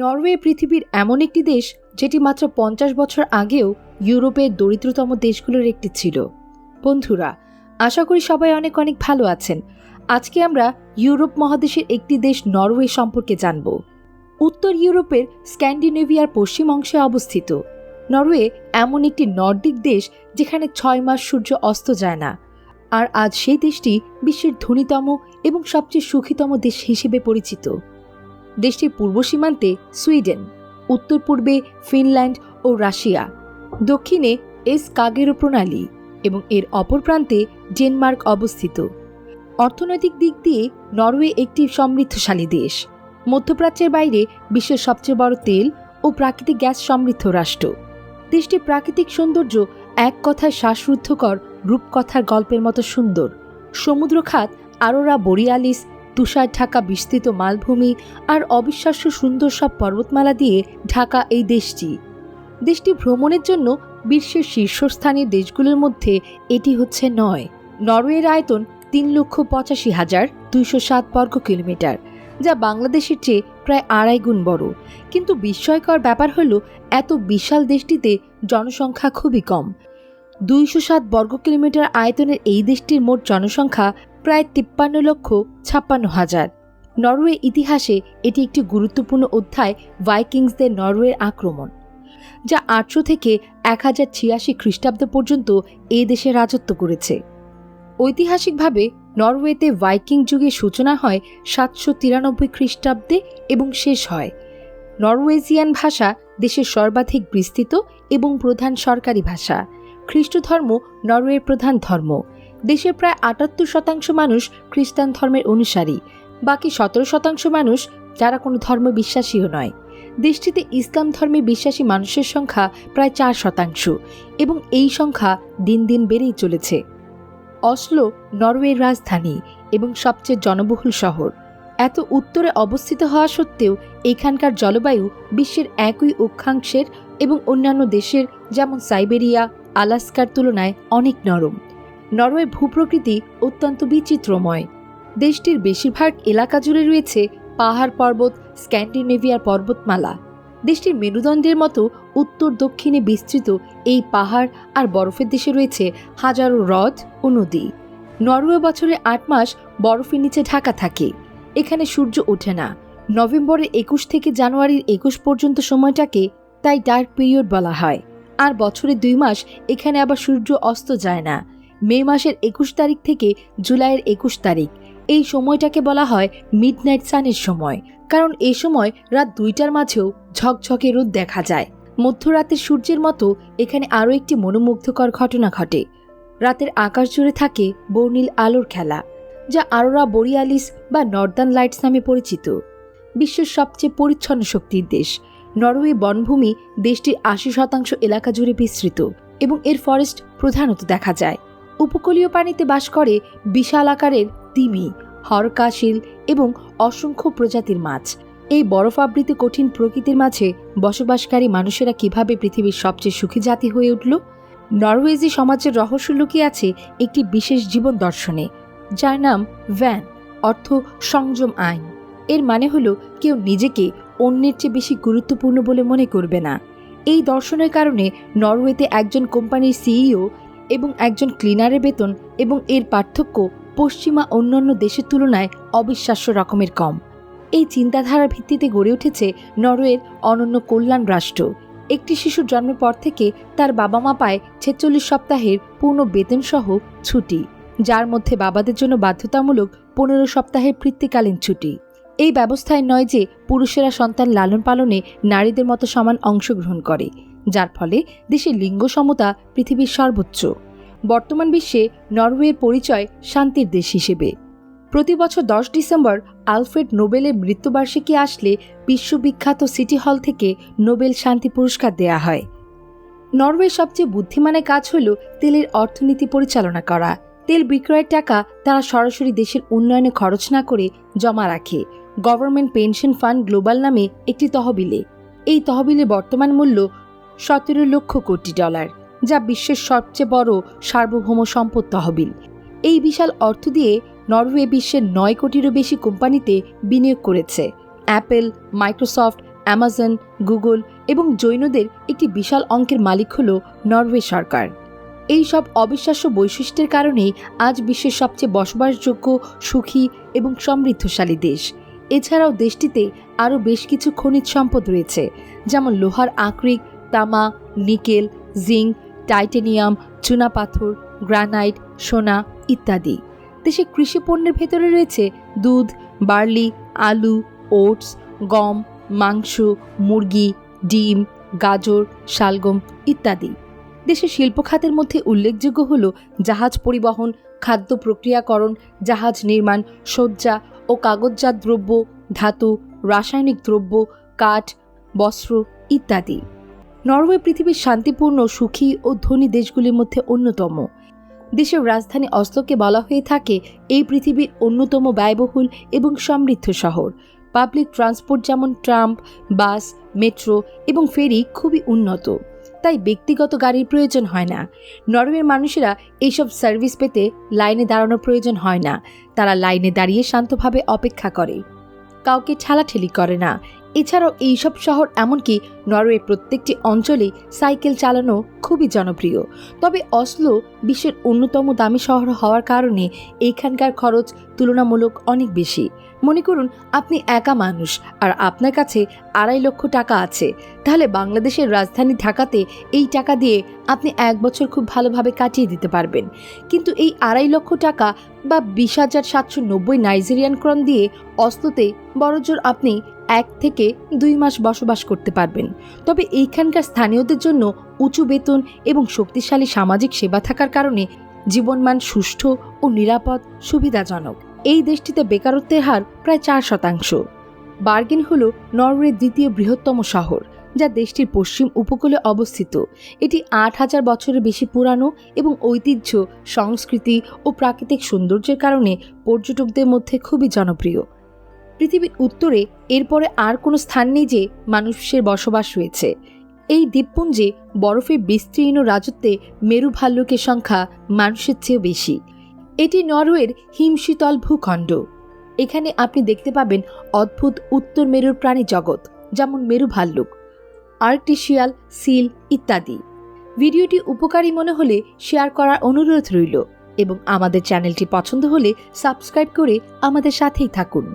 Norway পৃথিবীর এমন একটি দেশ যেটি মাত্র পঞ্চাশ বছর আগেও ইউরোপের দরিদ্রতম দেশগুলোর একটি ছিল। বন্ধুরা, আশা করি সবাই অনেক অনেক ভালো আছেন। আজকে আমরা ইউরোপ মহাদেশের একটি দেশ নরওয়ে সম্পর্কে জানব। উত্তর ইউরোপের স্ক্যান্ডিনেভিয়ার পশ্চিম অংশে অবস্থিত। নরওয়ে এমন একটি নর্দিক দেশ যেখানে ছয় মাস সূর্য অস্ত যায় না। আর আজ সেই দেশটি বিশ্বের ধনীতম এবং সবচেয়ে সুখীতম দেশ হিসেবে পরিচিত। দেশটির পূর্ব সীমান্তে সুইডেন, উত্তর পূর্বে ফিনল্যান্ড ও রাশিয়া, দক্ষিণে এস কাগেরো প্রণালী এবং এর অপর প্রান্তে ডেনমার্ক অবস্থিত। অর্থনৈতিক দিক দিয়ে নরওয়ে একটি সমৃদ্ধশালী দেশ। মধ্যপ্রাচ্যের বাইরে বিশ্বের সবচেয়ে বড় তেল ও প্রাকৃতিক গ্যাস সমৃদ্ধ রাষ্ট্র। দেশটির প্রাকৃতিক সৌন্দর্য এক কথায় শ্বাসরুদ্ধকর রূপকথার গল্পের মতো সুন্দর। সমুদ্র খাত আরোরা, বরিয়ালিস তুষার ঢাকা বিস্তৃত মালভূমি আর অবিশ্বাস্য সুন্দর সব পর্বতমালা দিয়ে ঢাকা এই দেশটি। দেশটি ভ্রমণের জন্য বিশ্বের শীর্ষস্থানীয় দেশগুলোর মধ্যে এটি হচ্ছে নয়। নরওয়ের আয়তন তিন লক্ষ পঁচাশি হাজার দুইশো সাত বর্গ কিলোমিটার, যা বাংলাদেশের চেয়ে প্রায় আড়াই গুণ বড়। কিন্তু বিস্ময়কর ব্যাপার হলো, এত বিশাল দেশটিতে জনসংখ্যা খুবই কম। দুইশো সাত বর্গ কিলোমিটার আয়তনের এই দেশটির মোট জনসংখ্যা প্রায় তিপ্পান্ন লক্ষ ছাপ্পান্ন হাজার। নরওয়ে ইতিহাসে এটি একটি গুরুত্বপূর্ণ অধ্যায় ভাইকিংসদের নরওয়ের আক্রমণ, যা আটশো থেকে এক হাজার ছিয়াশি খ্রিস্টাব্দ পর্যন্ত এ দেশে রাজত্ব করেছে। ঐতিহাসিকভাবে নরওয়েতে ভাইকিং যুগের সূচনা হয় সাতশো তিরানব্বই খ্রিস্টাব্দে এবং শেষ হয়। নরওয়েজিয়ান ভাষা দেশের সর্বাধিক বিস্তৃত এবং প্রধান সরকারি ভাষা। খ্রিস্ট ধর্ম নরওয়ের প্রধান ধর্ম। দেশের প্রায় আটাত্তর শতাংশ মানুষ খ্রিস্টান ধর্মের অনুসারী, বাকি সতেরো শতাংশ মানুষ যারা কোনো ধর্ম বিশ্বাসীও নয়। দেশটিতে ইসলাম ধর্মে বিশ্বাসী মানুষের সংখ্যা প্রায় চার শতাংশ এবং এই সংখ্যা দিন দিন বেড়েই চলেছে। অসলো, নরওয়ের রাজধানী এবং সবচেয়ে জনবহুল শহর। এত উত্তরে অবস্থিত হওয়া সত্ত্বেও এখানকার জলবায়ু বিশ্বের একই অক্ষাংশের এবং অন্যান্য দেশের, যেমন সাইবেরিয়া, আলাস্কার তুলনায় অনেক নরম। নরওয়ে ভূপ্রকৃতি অত্যন্ত বিচিত্রময়। দেশটির বেশিরভাগ এলাকা জুড়ে রয়েছে পাহাড় পর্বত, স্ক্যান্ডিনেভিয়ার পর্বতমালা। দেশটির মেরুদণ্ডের মতো উত্তর দক্ষিণে বিস্তৃত এই পাহাড় আর বরফের দেশে রয়েছে হাজারো হ্রদ ও নদী। নরওয়ে বছরে আট মাস বরফের নিচে ঢাকা থাকে। এখানে সূর্য ওঠে না। নভেম্বরের একুশ থেকে জানুয়ারির একুশ পর্যন্ত সময়টাকে তাই ডার্ক পিরিয়ড বলা হয়। আর বছরে দুই মাস এখানে আবার সূর্য অস্ত যায় না। মে মাসের একুশ তারিখ থেকে জুলাইয়ের একুশ তারিখ। এই সময়টাকে বলা হয় মিডনাইট সানের সময়, কারণ এই সময় রাত দুইটার মাঝেও ঝকঝকে রোদ দেখা যায়। মধ্যরাতের সূর্যের মতো এখানে আরও একটি মনোমুগ্ধকর ঘটনা ঘটে। রাতের আকাশ জুড়ে থাকে বর্ণিল আলোর খেলা, যা আরোরা বরিয়ালিস বা নর্দার্ন লাইটস নামে পরিচিত। বিশ্বের সবচেয়ে পরিচ্ছন্ন শক্তির দেশ। নরওয়ে বনভূমি দেশটির আশি শতাংশ এলাকা জুড়ে বিস্তৃত এবং এর ফরেস্ট প্রধানত দেখা যায়। উপকূলীয় পানিতে বাস করে বিশাল আকারের তিমি, হরকাশিল এবং অসংখ্য প্রজাতির মাছ। এই বরফাবৃত কঠিন প্রকৃতির মাঝে বসবাসকারী মানুষেরা কীভাবে পৃথিবীর সবচেয়ে সুখী জাতি হয়ে উঠল? নরওয়েজি সমাজের রহস্য লুকিয়ে আছে একটি বিশেষ জীবন দর্শনে, যার নাম ভ্যান, অর্থ সংযম আইন। এর মানে হলো কেউ নিজেকে অন্যের চেয়ে বেশি গুরুত্বপূর্ণ বলে মনে করবে না। এই দর্শনের কারণে নরওয়েতে একজন কোম্পানির সিইও এবং একজন ক্লিনারের বেতন এবং এর পার্থক্য পশ্চিমা অন্যান্য দেশের তুলনায় অবিশ্বাস্য রকমের কম। এই চিন্তাধারার ভিত্তিতে গড়ে উঠেছে নরওয়ের অনন্য কল্যাণ রাষ্ট্র। একটি শিশুর জন্মের পর থেকে তার বাবা মা পায় ছেচল্লিশ সপ্তাহের পূর্ণ বেতনসহ ছুটি, যার মধ্যে বাবাদের জন্য বাধ্যতামূলক পনেরো সপ্তাহের বৃত্তিকালীন ছুটি। এই ব্যবস্থায় নয় যে পুরুষেরা সন্তান লালন পালনে নারীদের মতো সমান অংশগ্রহণ করে। যার ফলে দেশের লিঙ্গ সমতা পৃথিবীর সর্বোচ্চ। বর্তমান বিশ্বে নরওয়ের পরিচয় শান্তির দেশ হিসেবে। প্রতি বছর দশ ডিসেম্বর আলফ্রেড নোবেলের মৃত্যুবার্ষিকী আসলে বিশ্ববিখ্যাত সিটি হল থেকে নোবেল শান্তি পুরস্কার দেয়া হয়। নরওয়ের সবচেয়ে বুদ্ধিমানের কাজ হল তেলের অর্থনীতি পরিচালনা করা। তেল বিক্রয়ের টাকা তারা সরাসরি দেশের উন্নয়নে খরচ না করে জমা রাখে। গভর্নমেন্ট পেনশন ফান্ড গ্লোবাল নামে একটি তহবিলে। এই তহবিলের বর্তমান মূল্য সতেরো লক্ষ কোটি ডলার, যা বিশ্বের সবচেয়ে বড় সার্বভৌম সম্পদ তহবিল। এই বিশাল অর্থ দিয়ে নরওয়ে বিশ্বের নয় কোটিরও বেশি কোম্পানিতে বিনিয়োগ করেছে। অ্যাপেল, মাইক্রোসফট, অ্যামাজন, গুগল এবং জৈনদের একটি বিশাল অঙ্কের মালিক হল নরওয়ে সরকার। এই সব অবিশ্বাস্য বৈশিষ্ট্যের কারণেই আজ বিশ্বের সবচেয়ে বসবাসযোগ্য, সুখী এবং সমৃদ্ধশালী দেশ। এছাড়াও দেশটিতে আরও বেশ কিছু খনিজ সম্পদ রয়েছে, যেমন লোহার আকরিক তামা, নিকেল, জিঙ্ক, টাইটেনিয়াম চুনাপাথর গ্রানাইট, সোনা ইত্যাদি। দেশে কৃষি পণ্যের ভেতরে রয়েছে দুধ, বার্লি, আলু, ওটস, গম, মাংস, মুরগি, ডিম, গাজর, শালগম ইত্যাদি। দেশের শিল্প খাতের মধ্যে উল্লেখযোগ্য হল জাহাজ পরিবহন, খাদ্য প্রক্রিয়াকরণ, জাহাজ নির্মাণ, শয্যা ও কাগজজাত দ্রব্য, ধাতু, রাসায়নিক দ্রব্য, কাঠ, বস্ত্র ইত্যাদি। নরওয়ে পৃথিবীর শান্তিপূর্ণ, সুখী ও ধনী দেশগুলির মধ্যে অন্যতম। দেশের রাজধানী অস্লোকে বলা হয়ে থাকে, এই পৃথিবীর অন্যতম ব্যয়বহুল এবং সমৃদ্ধ শহর। পাবলিক ট্রান্সপোর্ট যেমন ট্রাম বাস, মেট্রো এবং ফেরি খুবই উন্নত। তাই ব্যক্তিগত গাড়ির প্রয়োজন হয় না। নরওয়ের মানুষেরা এইসব সার্ভিস পেতে লাইনে দাঁড়ানোর প্রয়োজন হয় না। তারা লাইনে দাঁড়িয়ে শান্তভাবে অপেক্ষা করে। কাউকে ঠেলাঠেলি করে না। এছাড়াও এইসব শহর এমনকি নরওয়ের প্রত্যেকটি অঞ্চলে সাইকেল চালানো খুবই জনপ্রিয়। তবে অসলো বিশ্বের অন্যতম দামি শহর হওয়ার কারণে এইখানকার খরচ তুলনামূলক অনেক বেশি। মনে করুন, আপনি একা মানুষ, আর আপনার কাছে আড়াই লক্ষ টাকা আছে। তাহলে বাংলাদেশের রাজধানী ঢাকাতে এই টাকা দিয়ে আপনি এক বছর খুব ভালোভাবে কাটিয়ে দিতে পারবেন। কিন্তু এই আড়াই লক্ষ টাকা বা বিশ হাজার সাতশো নব্বই নাইজেরিয়ান ক্রন দিয়ে অস্লোতে বড়জোর আপনি এক থেকে দুই মাস বসবাস করতে পারবেন। তবে এইখানকার স্থানীয়দের জন্য উঁচু বেতন এবং শক্তিশালী সামাজিক সেবা থাকার কারণে জীবনমান সুষ্ঠু ও নিরাপদ সুবিধাজনক। এই দেশটিতে বেকারত্বের হার প্রায় চার শতাংশ। বার্গেন হল নরওয়ের দ্বিতীয় বৃহত্তম শহর, যা দেশটির পশ্চিম উপকূলে অবস্থিত। এটি আট হাজার বছরের বেশি পুরানো এবং ঐতিহ্য, সংস্কৃতি ও প্রাকৃতিক সৌন্দর্যের কারণে পর্যটকদের মধ্যে খুবই জনপ্রিয়। পৃথিবীর উত্তরে এরপরে আর কোনো স্থান নেই যে মানুষের বসবাস রয়েছে। এই দ্বীপপুঞ্জে বরফের বিস্তীর্ণ রাজত্বে মেরু ভাল্লুকের সংখ্যা মানুষের চেয়েও বেশি। এটি নরওয়ের হিমশীতল ভূখণ্ড। এখানে আপনি দেখতে পাবেন অদ্ভুত উত্তর মেরুর প্রাণী জগৎ, যেমন মেরু ভাল্লুক আর্টিশিয়াল সিল ইত্যাদি। ভিডিওটি উপকারী মনে হলে শেয়ার করার অনুরোধ রইল এবং আমাদের চ্যানেলটি পছন্দ হলে সাবস্ক্রাইব করে আমাদের সাথেই থাকুন।